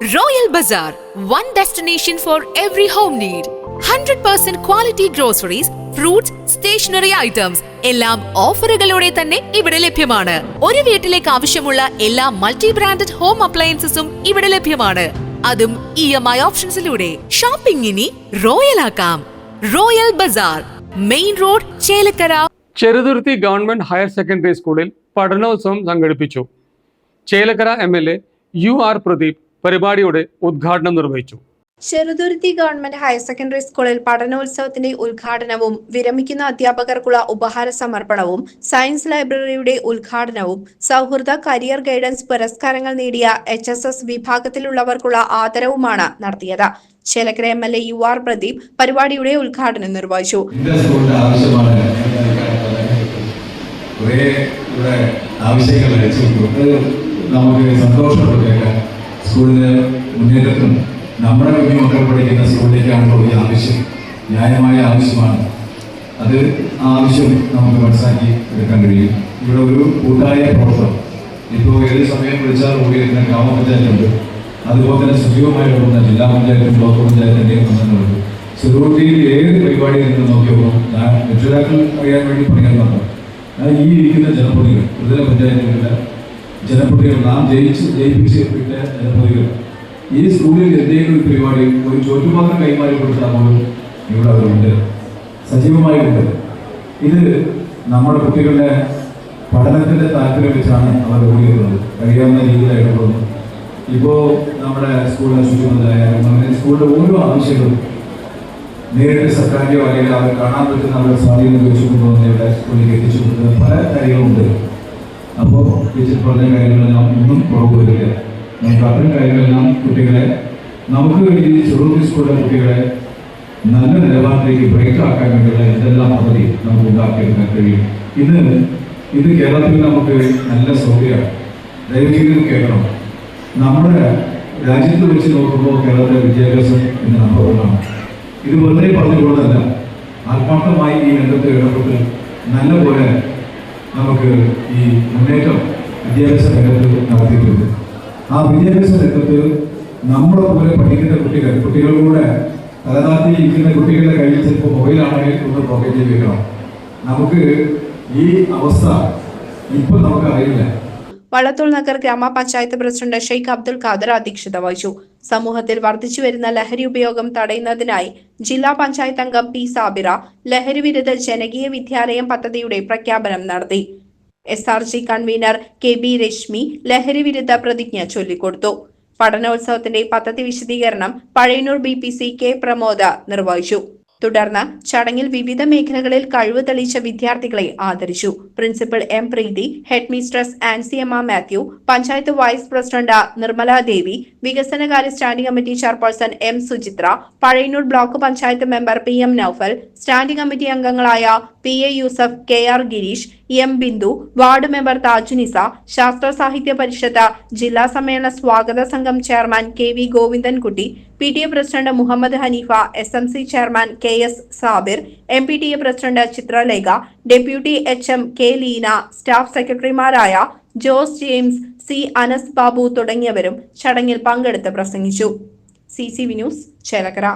Royal Bazaar, one destination for every home need. 100% quality groceries, fruits, stationery items എല്ലാം ഓഫറുകളോടെ തന്നെ ഇവിടെ ലഭ്യമാണ്. ഒരു വീട്ടിലേക്ക് ആവശ്യമുള്ള എല്ലാ മൾട്ടി ബ്രാൻഡഡ് ഹോം അപ്ലയൻസസും ഇവിടെ ലഭ്യമാണ്. അതും ഇ എം ഐ ഓപ്ഷൻസിലൂടെ. ഷോപ്പിംഗ് ഇനി റോയൽ ആക്കാം. Royal bazaar main road Chelakkara. Cheruthuruthy government higher secondary സ്കൂളിൽ പഠനോത്സവം സംഘടിപ്പിച്ചു. Chelakkara M L A U R Pradeep പരിപാടിയുടെ ഉദ്ഘാടനം നിർവഹിച്ചു. ചെറുതുരുത്തി ഗവൺമെന്റ് ഹയർ സെക്കൻഡറി സ്കൂളിൽ പഠനോത്സവത്തിന്റെ ഉദ്ഘാടനവും വിരമിക്കുന്ന അധ്യാപകർക്കുള്ള ഉപഹാര സമർപ്പണവും സയൻസ് ലൈബ്രറിയുടെ ഉദ്ഘാടനവും സൗഹൃദ കരിയർ ഗൈഡൻസ് പുരസ്കാരങ്ങൾ നേടിയ എച്ച് എസ് എസ് വിഭാഗത്തിലുള്ളവർക്കുള്ള ആദരവുമാണ് നടത്തിയത്. Chelakkara M L A U R Pradeep പരിപാടിയുടെ ഉദ്ഘാടനം നിർവഹിച്ചു. നമുക്ക് സന്തോഷമുണ്ട് സ്കൂളിന്റെ മുന്നേറ്റത്തിനും നമ്മുടെ കുഞ്ഞു മക്കൾ പഠിക്കുന്ന സ്കൂളിലേക്കാണല്ലോ ഈ ആവശ്യം ന്യായമായ ആവശ്യമാണ്. അത് ആവശ്യം നമുക്ക് മനസ്സിലാക്കി എടുക്കാൻ കഴിയും. ഇവിടെ ഒരു കൂട്ടായ പ്രവർത്തനം. ഇപ്പോൾ ഏത് സമയം വിളിച്ചാൽ ഓടിയിരുന്ന ഗ്രാമപഞ്ചായത്തുണ്ട് അതുപോലെ തന്നെ സജീവമായി ഓടുന്ന ജില്ലാ പഞ്ചായത്തും ബ്ലോക്ക് പഞ്ചായത്തിന്റെയും പ്രശ്നങ്ങളുണ്ട് ചെറുകുട്ടിയിൽ ഏത് പരിപാടി നിങ്ങൾ നോക്കിയപ്പോൾ ഞാൻ രക്ഷിതാക്കൾ അറിയാൻ വേണ്ടി പറയുന്നതാണ് ഞാൻ ഈ ഇരിക്കുന്ന ജനപ്രതികൾ ത്രിതല പഞ്ചായത്തുകളിലെ ജനപ്രതികൾ നാം ജയിച്ച് ജയിപ്പിച്ച് വിട്ട ജനപ്രതികൾ ഈ സ്കൂളിൽ എന്തെങ്കിലും ഒരു പരിപാടി ഒരു ചോറ്റുപാത്രം കൈമാറി കൊടുത്താൽ പോലും ഇവിടെ അവരുണ്ട്. സജീവമായിട്ടുണ്ട് ഇത് നമ്മുടെ കുട്ടികളുടെ പഠനത്തിന്റെ താല്പര്യം വെച്ചാണ് അവർ ഓടിയിരുന്നത്. കഴിയാവുന്ന രീതിയിൽ ഇടപെടുന്നു ഇപ്പോൾ നമ്മുടെ സ്കൂളിലെ ശുചിമുതലായാലും അങ്ങനെ സ്കൂളിലെ ഓരോ ആവശ്യങ്ങളും നേരിട്ട് സർക്കാരിന്റെയോ അല്ലെങ്കിൽ അവർ കാണാൻ പറ്റുന്ന അവരുടെ സ്വാധീനം ചോദിച്ചുകൊണ്ടുവന്ന് ഇവിടെ സ്കൂളിലേക്ക് എത്തിച്ചു കൊടുക്കുന്ന പല കാര്യങ്ങളുണ്ട്. പറഞ്ഞ കാര്യങ്ങളെല്ലാം ഒന്നും കുറവ് വരില്ല നമുക്ക് അത്തരം കാര്യങ്ങളെല്ലാം കുട്ടികളെ നമുക്ക് വേണ്ടി ചെറുതി സ്കൂളിലെ കുട്ടികളെ നല്ല നിലവാരത്തിലേക്ക് ബ്രേക്ക് ആക്കാൻ വേണ്ടിയുള്ള എന്തെല്ലാം പദ്ധതി നമുക്ക് ഉണ്ടാക്കിയെടുക്കാൻ കഴിയും. ഇന്ന് ഇത് കേരളത്തിൽ നമുക്ക് നല്ല സൗകര്യമാണ്. ദൈവജീവിതം കേൾക്കണം. നമ്മുടെ രാജ്യത്ത് വെച്ച് നോക്കുമ്പോൾ കേരളത്തിലെ വിദ്യാഭ്യാസം എന്ന ഒന്നാണ് ഇത് വെറുതെ പറഞ്ഞുകൊണ്ടല്ല ആത്മാർത്ഥമായി ഈ രംഗത്ത് ഇടപെട്ട് നല്ലപോലെ നമുക്ക് ഈ മുന്നേറ്റം വിദ്യാഭ്യാസ രംഗത്ത് നടത്തിയിട്ടുണ്ട്. ആ വിദ്യാഭ്യാസ രംഗത്ത് നമ്മളെ പോലെ പഠിക്കുന്ന കുട്ടികൾ കുട്ടികളിലൂടെ തലതാത്തി ഇരിക്കുന്ന കുട്ടികളുടെ കയ്യിൽ ചിലപ്പോൾ മൊബൈലാണെങ്കിൽ ഒന്ന് പോക്കറ്റിൽ വെക്കണം. നമുക്ക് ഈ അവസ്ഥ ഇപ്പം നമുക്ക് അറിയില്ല. വള്ളത്തോൾ നഗർ ഗ്രാമപഞ്ചായത്ത് പ്രസിഡന്റ് ഷെയ്ഖ് അബ്ദുൽ ഖാദർ അധ്യക്ഷത വഹിച്ചു. സമൂഹത്തിൽ വർദ്ധിച്ചു വരുന്ന ലഹരി ഉപയോഗം തടയുന്നതിനായി ജില്ലാ പഞ്ചായത്ത് അംഗം പി സാബിറ ലഹരി വിരുദ്ധ ജനകീയ വിദ്യാലയം പദ്ധതിയുടെ പ്രഖ്യാപനം നടത്തി. S R G convener K B Reshmi ലഹരി വിരുദ്ധ പ്രതിജ്ഞ ചൊല്ലിക്കൊടുത്തു. പഠനോത്സവത്തിന്റെ പദ്ധതി വിശദീകരണം Pazhayannur B P C K Pramoda നിർവഹിച്ചു. തുടർന്ന് ചടങ്ങിൽ വിവിധ മേഖലകളിൽ കഴിവ് തെളിയിച്ച വിദ്യാർത്ഥികളെ ആദരിച്ചു. Principal M Preethi head mistress Ansiyamma Mathew panchayat vice president Nirmala Devi വികസനകാര്യ standing committee chairperson M Suchitra Pazhayannur block panchayat member P M Noufal standing committee അംഗങ്ങളായ P A Yusuf K R Gireesh M Bindu ward member Thajunisa Sasthra Sahithya Parishad ജില്ലാ സമ്മേളന സ്വാഗത സംഘം chairman K V Govindankutty P T A president Muhammed Haneefa S M C chairman K S Sabir M P T A president Chithralekha deputy H M K Leena staff സെക്രട്ടറിമാരായ Jose James C Anas Babu തുടങ്ങിയവരും ചടങ്ങിൽ പങ്കെടുത്ത് പ്രസംഗിച്ചു. C C V news Chelakkara.